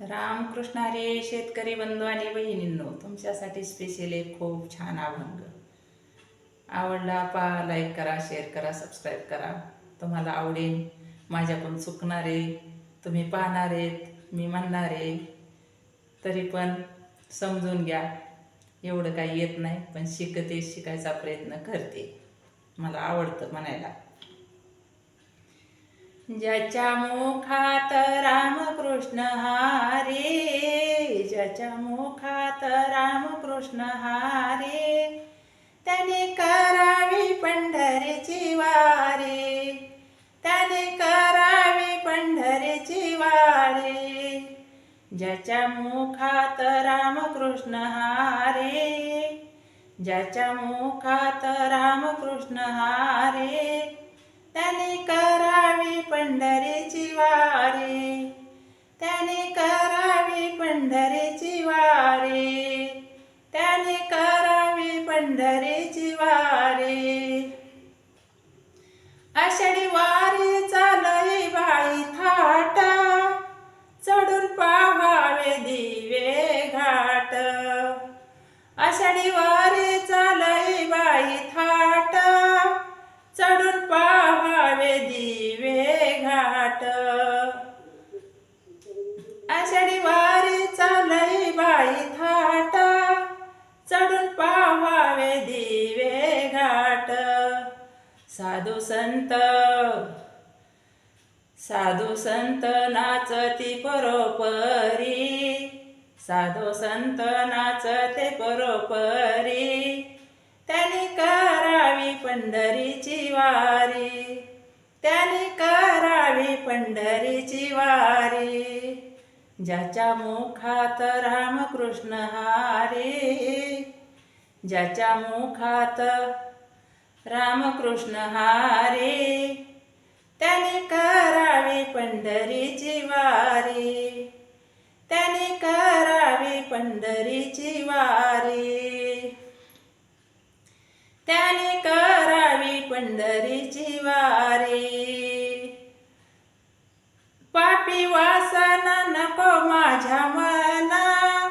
रामकृष्ण हरे शेतकरी बंधू आणि बहिणींनो तुमच्यासाठी स्पेशल एक खूप छान अभंग. आवडला पहा लाईक करा शेअर करा सबस्क्राईब करा. तुम्हाला आवडेल माझ्याकडून चुकणारे तुम्ही पाहणारे मी म्हणणारे तरी पण समजून घ्या एवढं काही येत नाही पण शिकते शिकायचा प्रयत्न करते. मला आवडतं म्हणायला. ज्याच्या मुखात रामकृष्ण हारे ज्याच्या मुखात रामकृष्ण हारे त्याने करावी पंढरीची वारे त्याने करावी पंढरीची वारे. ज्याच्या मुखात रामकृष्ण हारे ज्याच्या मुखात रामकृष्ण हारे त्याने कर पंढरीची वारी. त्याने करावी पंढरीची वारी. त्याने करावी पंढरी साधू संत. साधू संत नाचती परोपरी. साधू संत नाचते परोपरी. त्यांनी करावी पंढरीची वारी. त्याने करावी पंढरीची वारी. ज्याच्या मुखात रामकृष्ण हारे. ज्याच्या मुखात रामकृष्ण हारे त्याने करावी पंढरीची वारी. त्याने करावी पंढरीची वारी. त्याने करावी पंढरीची वारी. पापी वासना नको माझ्या मना.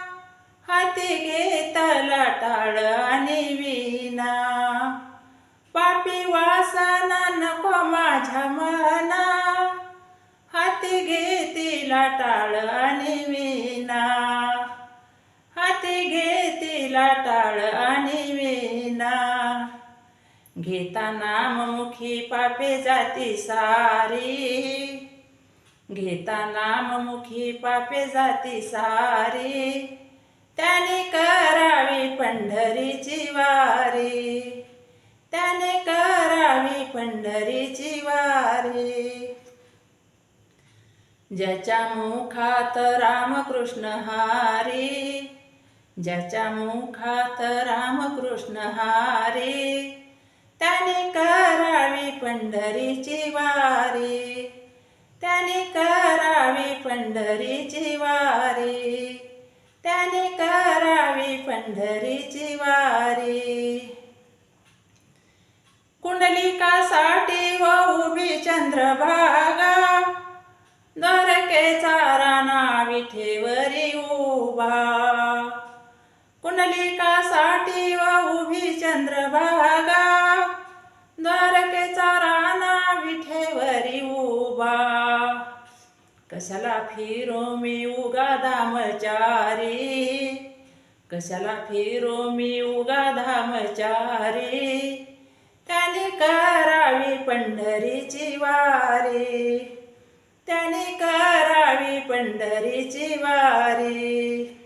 हाती घेतला टाळ आणि विना माझ्या मना हाती घेतीला टाळ आणि विना हाती घेतीला टाळ आणि विना घेता नाममुखी पापे जाती सारी. घेता नाममुखी पापे जाती सारी. त्याने करावी पंढरीची वारी. त्याने पंढरीची वारी ज्याच्या मुखात रामकृष्ण हारी ज्याच्या मुखात रामकृष्ण हारी त्याने करावी पंढरीची वारी त्याने करावी पंढरीची वारी त्याने करावी पंढरीची वारी कुंडलिकासाठी व उभी चंद्रभागा. द्वारकेचा राणा विठेवरी उभा. कुंडलिकासाठी व उभी चंद्रभागा. द्वारकेचा राणा विठेवरी उभा. कशाला फिरो मी उगा धामचारी? कशाला फिरो मी उगा धामचारी? त्याने करावी पंढरीची वारी. त्याने करावी पंढरीची वारी.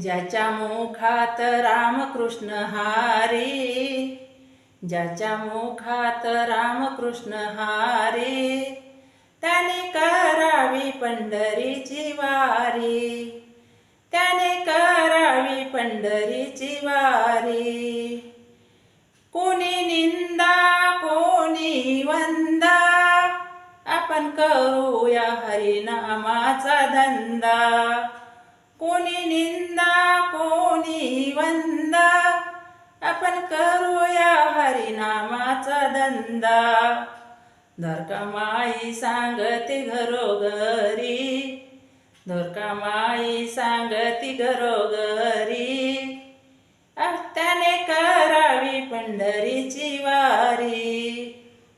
ज्याच्या मुखात रामकृष्ण हारी ज्याच्या मुखात रामकृष्ण हारी त्याने करावी पंढरीची वारी. त्याने करावी पंढरीची वारी. वंदा. आपण करूया हरिनामाचा धंदा. कोणी निंदा कोणी वंदा. आपण करूया हरिनामाचा धंदा. धरका माई सांगते घरोघरी. धरका माई सांगती घरोघरी.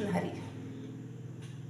करावी